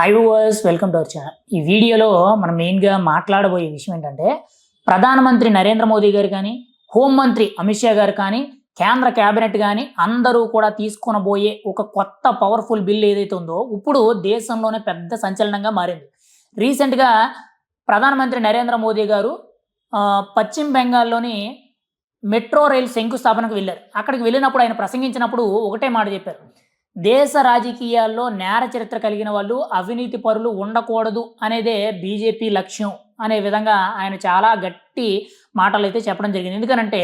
Hi viewers welcome to our channel ఈ వీడియోలో మనం మెయిన్గా మాట్లాడబోయే విషయం ఏంటంటే ప్రధానమంత్రి నరేంద్ర మోదీ గారు కానీ హోంమంత్రి అమిత్ షా గారు కానీ కేంద్ర కేబినెట్ కానీ అందరూ కూడా తీసుకొనబోయే ఒక కొత్త పవర్ఫుల్ బిల్ ఏదైతే ఉందో ఇప్పుడు దేశంలోనే పెద్ద సంచలనంగా మారింది. రీసెంట్గా ప్రధానమంత్రి నరేంద్ర మోదీ గారు పశ్చిమ బెంగాల్లోని మెట్రో రైల్ శంకుస్థాపనకు వెళ్ళారు. అక్కడికి వెళ్ళినప్పుడు ఆయన ప్రసంగించినప్పుడు ఒకటే మాట చెప్పారు. దేశ రాజకీయాల్లో నేర చరిత్ర కలిగిన వాళ్ళు అవినీతి పరులు ఉండకూడదు అనేదే బీజేపీ లక్ష్యం అనే విధంగా ఆయన చాలా గట్టి మాటలు అయితే చెప్పడం జరిగింది. ఎందుకనంటే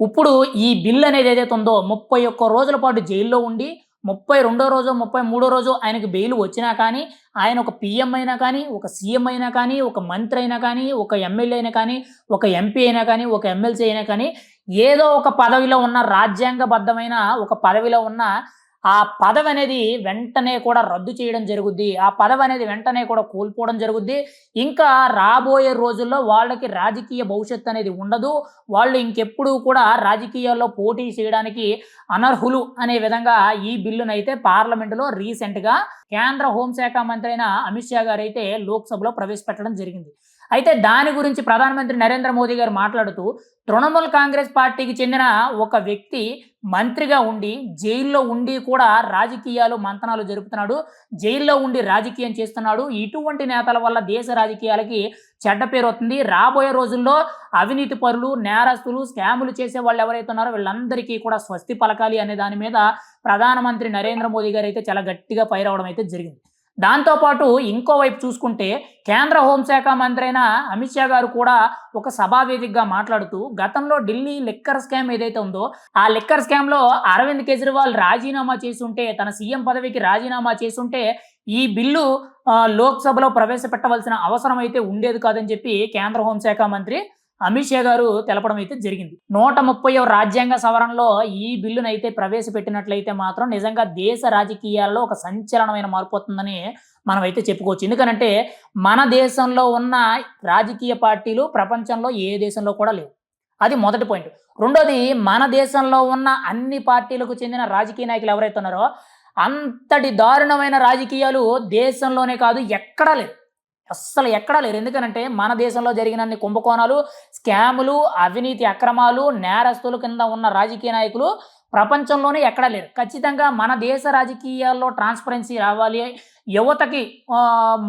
ఇప్పుడు ఈ బిల్ అనేది ఏదైతే ఉందో ముప్పై ఒక్క రోజుల పాటు జైల్లో ఉండి ముప్పై రెండో రోజు ముప్పై మూడో రోజు ఆయనకు బెయిల్ వచ్చినా కానీ ఆయన ఒక పిఎం అయినా కానీ ఒక సీఎం అయినా కానీ ఒక మంత్రి అయినా కానీ ఒక ఎమ్మెల్యే అయినా కానీ ఒక ఎంపీ అయినా కానీ ఒక ఎమ్మెల్సీ అయినా కానీ ఏదో ఒక పదవిలో ఉన్న రాజ్యాంగబద్ధమైన ఒక పదవిలో ఉన్న ఆ పదవి అనేది వెంటనే కూడా రద్దు చేయడం జరుగుద్ది. ఆ పదవి అనేది వెంటనే కూడా కోల్పోవడం జరుగుద్ది. ఇంకా రాబోయే రోజుల్లో వాళ్ళకి రాజకీయ భవిష్యత్తు అనేది ఉండదు. వాళ్ళు ఇంకెప్పుడు కూడా రాజకీయాల్లో పోటీ చేయడానికి అనర్హులు అనే విధంగా ఈ బిల్లును అయితే పార్లమెంటులో రీసెంట్గా కేంద్ర హోంశాఖ మంత్రి అయిన అమిత్ షా గారు అయితే లోక్సభలో ప్రవేశపెట్టడం జరిగింది. అయితే దాని గురించి ప్రధానమంత్రి నరేంద్ర మోదీ గారు మాట్లాడుతూ తృణమూల్ కాంగ్రెస్ పార్టీకి చెందిన ఒక వ్యక్తి మంత్రిగా ఉండి జైల్లో ఉండి కూడా రాజకీయాలు మంతనాలు జరుపుతున్నాడు జైల్లో ఉండి రాజకీయం చేస్తున్నాడు. ఇటువంటి నేతల వల్ల దేశ రాజకీయాలకి చెడ్డ పేరు వస్తుంది. రాబోయే రోజుల్లో అవినీతి పరులు నేరస్తులు స్కాములు చేసే వాళ్ళు ఎవరైతే ఉన్నారో వీళ్ళందరికీ కూడా స్వస్తి పలకాలి అనే దాని మీద ప్రధానమంత్రి నరేంద్ర మోదీ గారు అయితే చాలా గట్టిగా పైరవడం అయితే జరిగింది. దాంతోపాటు ఇంకోవైపు చూసుకుంటే కేంద్ర హోంశాఖ మంత్రి అయిన అమిత్ షా గారు కూడా ఒక సభావేదికగా మాట్లాడుతూ గతంలో ఢిల్లీ లిక్కర్ స్కామ్ ఏదైతే ఉందో ఆ లిక్కర్ స్కామ్లో అరవింద్ కేజ్రీవాల్ రాజీనామా చేసుంటే తన సీఎం పదవికి రాజీనామా చేసుంటే ఈ బిల్లు లోక్సభలో ప్రవేశపెట్టవలసిన అవసరం అయితే ఉండేది కాదని చెప్పి కేంద్ర హోంశాఖ మంత్రి అమిత్ షా గారు తెలపడం అయితే జరిగింది. నూట ముప్పై రాజ్యాంగ సవరణలో ఈ బిల్లును అయితే ప్రవేశపెట్టినట్లయితే మాత్రం నిజంగా దేశ రాజకీయాల్లో ఒక సంచలనమైన మార్పు వస్తుందని మనం అయితే చెప్పుకోవచ్చు. ఎందుకనంటే మన దేశంలో ఉన్న రాజకీయ పార్టీలు ప్రపంచంలో ఏ దేశంలో కూడా లేవు. అది మొదటి పాయింట్. రెండోది మన దేశంలో ఉన్న అన్ని పార్టీలకు చెందిన రాజకీయ నాయకులు ఎవరైతే ఉన్నారో అంతటి దారుణమైన రాజకీయాలు దేశంలోనే కాదు ఎక్కడా లేదు అస్సలు ఎక్కడా లేరు. ఎందుకనంటే మన దేశంలో జరిగినన్ని కుంభకోణాలు స్కాములు అవినీతి అక్రమాలు నేరస్తుల కింద ఉన్న రాజకీయ నాయకులు ప్రపంచంలోనే ఎక్కడా లేరు. ఖచ్చితంగా మన దేశ రాజకీయాల్లో ట్రాన్స్పరెన్సీ రావాలి. యువతకి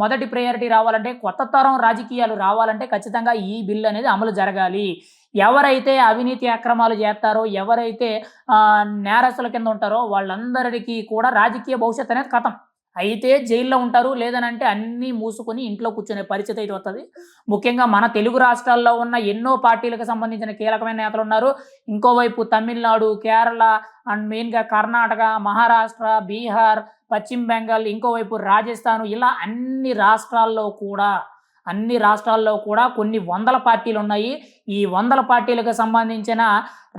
మొదటి ప్రయారిటీ రావాలంటే కొత్త తరం రాజకీయాలు రావాలంటే ఖచ్చితంగా ఈ బిల్లు అనేది అమలు జరగాలి. ఎవరైతే అవినీతి అక్రమాలు చేస్తారో ఎవరైతే నేరస్తుల కింద ఉంటారో వాళ్ళందరికీ కూడా రాజకీయ భవిష్యత్ అనేది కథం. అయితే జైల్లో ఉంటారు లేదనంటే అన్నీ మూసుకొని ఇంట్లో కూర్చునే పరిస్థితి అయితే వస్తుంది ముఖ్యంగా మన తెలుగు రాష్ట్రాల్లో ఉన్న ఎన్నో పార్టీలకు సంబంధించిన కీలకమైన నేతలు ఉన్నారు. ఇంకోవైపు తమిళనాడు కేరళ అండ్ మెయిన్గా కర్ణాటక మహారాష్ట్ర బీహార్ పశ్చిమ బెంగాల్ ఇంకోవైపు రాజస్థాన్ ఇలా అన్ని రాష్ట్రాల్లో కూడా అన్ని రాష్ట్రాల్లో కూడా కొన్ని వందల పార్టీలు ఉన్నాయి. ఈ వందల పార్టీలకు సంబంధించిన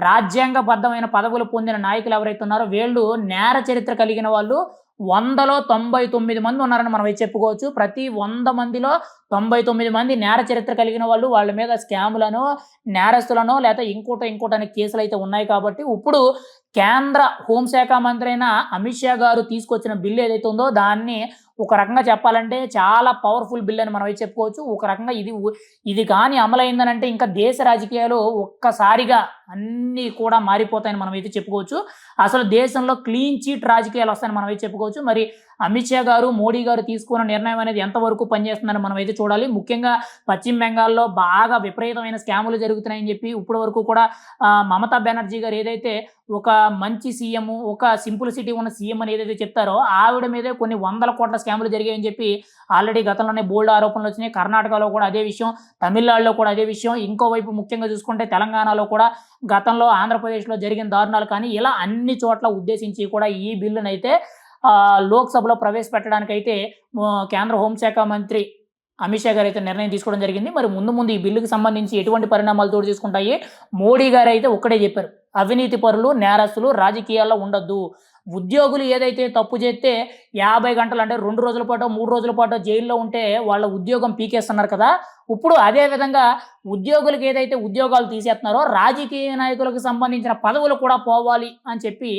రాజ్యాంగబద్ధమైన పదవులు పొందిన నాయకులు ఎవరైతే ఉన్నారో వీళ్ళు నేర చరిత్ర కలిగిన వాళ్ళు. వందలో తొంభై తొమ్మిది మంది ఉన్నారని మనం చెప్పుకోవచ్చు. ప్రతి వంద మందిలో తొంభై తొమ్మిది మంది నేర చరిత్ర కలిగిన వాళ్ళు వాళ్ళ మీద స్కాములను నేరస్తులను లేదా ఇంకోట ఇంకోట అనే కేసులు అయితే ఉన్నాయి కాబట్టి ఇప్పుడు కేంద్ర హోంశాఖ మంత్రి అయిన అమిత్ షా గారు తీసుకొచ్చిన బిల్లు ఏదైతే ఉందో దాన్ని ఒక రకంగా చెప్పాలంటే చాలా పవర్ఫుల్ బిల్ అని మనం అయితే చెప్పుకోవచ్చు. ఒక రకంగా ఇది ఇది కానీ అమలైందనంటే ఇంకా దేశ రాజకీయాలు ఒక్కసారిగా అన్నీ కూడా మారిపోతాయని మనం అయితే చెప్పుకోవచ్చు. అసలు దేశంలో క్లీన్ చీట్ రాజకీయాలు వస్తాయని మనం అయితే చెప్పుకోవచ్చు. మరి అమిత్ షా గారు మోడీ గారు తీసుకున్న నిర్ణయం అనేది ఎంతవరకు పనిచేస్తుందని మనం అయితే చూడాలి. ముఖ్యంగా పశ్చిమ బెంగాల్లో బాగా విపరీతమైన స్కాములు జరుగుతున్నాయని చెప్పి ఇప్పటి వరకు కూడా మమతా బెనర్జీ గారు ఏదైతే ఒక మంచి సీఎం ఒక సింపుల్సిటీ ఉన్న సీఎం అని ఏదైతే చెప్తారో ఆవిడ మీదే కొన్ని వందల కోట్ల స్కాములు జరిగాయని చెప్పి ఆల్రెడీ గతంలోనే బోల్డ్ ఆరోపణలు వచ్చినాయి. కర్ణాటకలో కూడా అదే విషయం తమిళనాడులో కూడా అదే విషయం. ఇంకోవైపు ముఖ్యంగా చూసుకుంటే తెలంగాణలో కూడా గతంలో ఆంధ్రప్రదేశ్లో జరిగిన దారుణాలు కానీ ఇలా అన్ని చోట్ల ఉద్దేశించి కూడా ఈ బిల్లునైతే లోక్సభలో ప్రవేశపెట్టడానికైతే అయితే కేంద్ర హోంశాఖ మంత్రి అమిత్ షా గారు అయితే నిర్ణయం తీసుకోవడం జరిగింది. మరి ముందు ముందు ఈ బిల్లుకు సంబంధించి ఎటువంటి పరిణామాలు తోడు తీసుకుంటాయి మోడీ గారు అయితే ఒక్కడే చెప్పారు. అవినీతి పరులు నేరస్తులు రాజకీయాల్లో ఉండొద్దు. ఉద్యోగులు ఏదైతే తప్పు చేస్తే యాభై గంటలు అంటే రెండు రోజుల పాటు మూడు రోజుల పాటు జైల్లో ఉంటే వాళ్ళ ఉద్యోగం పీకేస్తున్నారు కదా. ఇప్పుడు అదేవిధంగా ఉద్యోగులకు ఏదైతే ఉద్యోగాలు తీసేస్తున్నారో రాజకీయ నాయకులకు సంబంధించిన పదవులు కూడా పోవాలి అని చెప్పి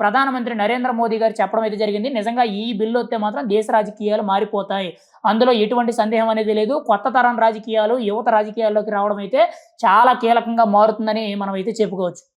ప్రధానమంత్రి నరేంద్ర మోదీ గారు చెప్పడం అయితే జరిగింది. నిజంగా ఈ బిల్లు వస్తే మాత్రం దేశ రాజకీయాలు మారిపోతాయి. అందులో ఎటువంటి సందేహం అనేది లేదు. కొత్త తరం రాజకీయాలు యువత రాజకీయాల్లోకి రావడం అయితే చాలా కీలకంగా మారుతుందని మనం అయితే చెప్పుకోవచ్చు.